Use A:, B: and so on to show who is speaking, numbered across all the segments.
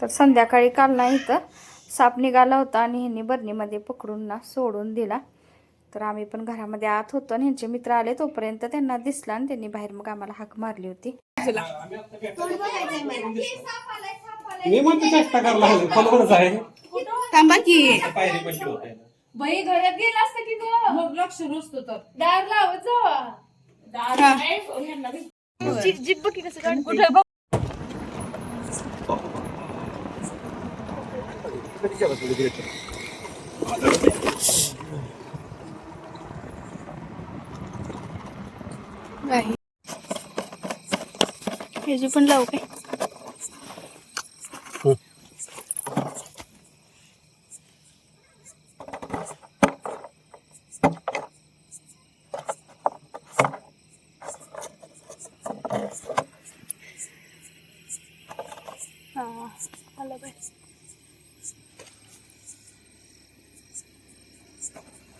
A: तर संध्याकाळी काल ना इथं साप निघाला होता आणि ह्यांनी बरणीमध्ये पकडून ना सोडून दिला. तर आम्ही पण घरामध्ये आत होतो आणि ह्यांचे मित्र आले तोपर्यंत त्यांना दिसला आणि त्यांनी बाहेर मग आम्हाला हाक मारली होती.
B: मी म्हणतो चेष्टा करायला हवी बरोबरच आहे.
C: थांबा की.
B: पायरी पण ठेवताय
D: बाई घरात गेला असतं की ग? मग लक्ष नसतो तर. दार लावत जावा दार. नाही, ह्यांना बी-
C: नाही ह्याची पण लावू काय हा, आलं बाय.
B: कोणाला घ्या म्हणलं कसं चालू तो काय म्हणलं आपण म्हणलं भेटणार तुमच्या घरात साप- साप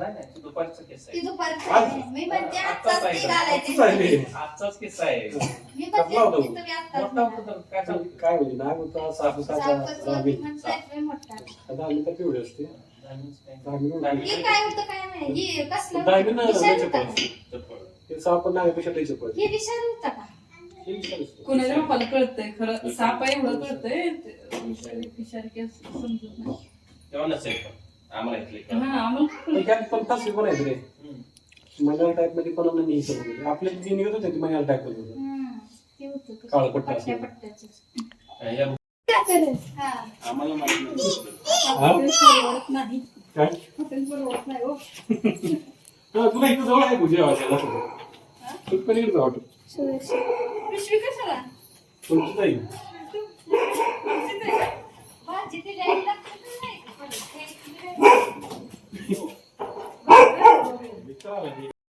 B: नाही, नाही, तो दुपारचा किस्सा आहे.
E: मी म्हणते
B: आत्ताच
E: आत्ताच
B: आहे
E: ती
B: का?
E: घालायची.
B: आत्ताच आहे. आजचाच किस्सा आहे
E: मी
B: होता?
E: तुम्ही आत्ताच
B: मोठा होता काय सांगू?
F: काय म्हणजे नाग होता सापूसाचा
E: सावकाश
F: रामी
E: वरती म्हणतायत लय मोठा.
F: आता आम्ही तर पिवळे असते
B: धान्यच काय?
E: हे होतं काय नाही हे
F: डायमंड
E: विषारी होता. का?
F: ते साप पण नागापेक्षा द्यायचे पडते
E: हे विषारी होता का
F: हे विचार असतो.
D: कोणाच्या बापाला कळतंय खरं साप आहे एवढं कळतंय ते विषारी विषारी काय समजत नाही
B: तेव्हा नसेल पण. आम्हाला.
D: हा
F: पण तसे पण आहेत रे. मल्याळ टाईपमध्ये पण नाही हे करत होते. आपले जे निघत होते ते मल्याळ टाईपमध्ये होते.
E: हम्म, ते होतं तसं.
F: काळं पट्टा
E: पट्ट्या
F: असं.
E: पट्ट्याचं.
B: या
E: हा.
B: आम्हाला माहिती नव्हतं.
F: हा?
D: हॉटेल परवडत नाही हो
F: हा, तुला इथं जवळ आहे पूजा तू पण इकडे
D: पिशवी कशाला
F: तुमची जाईल
E: Oh.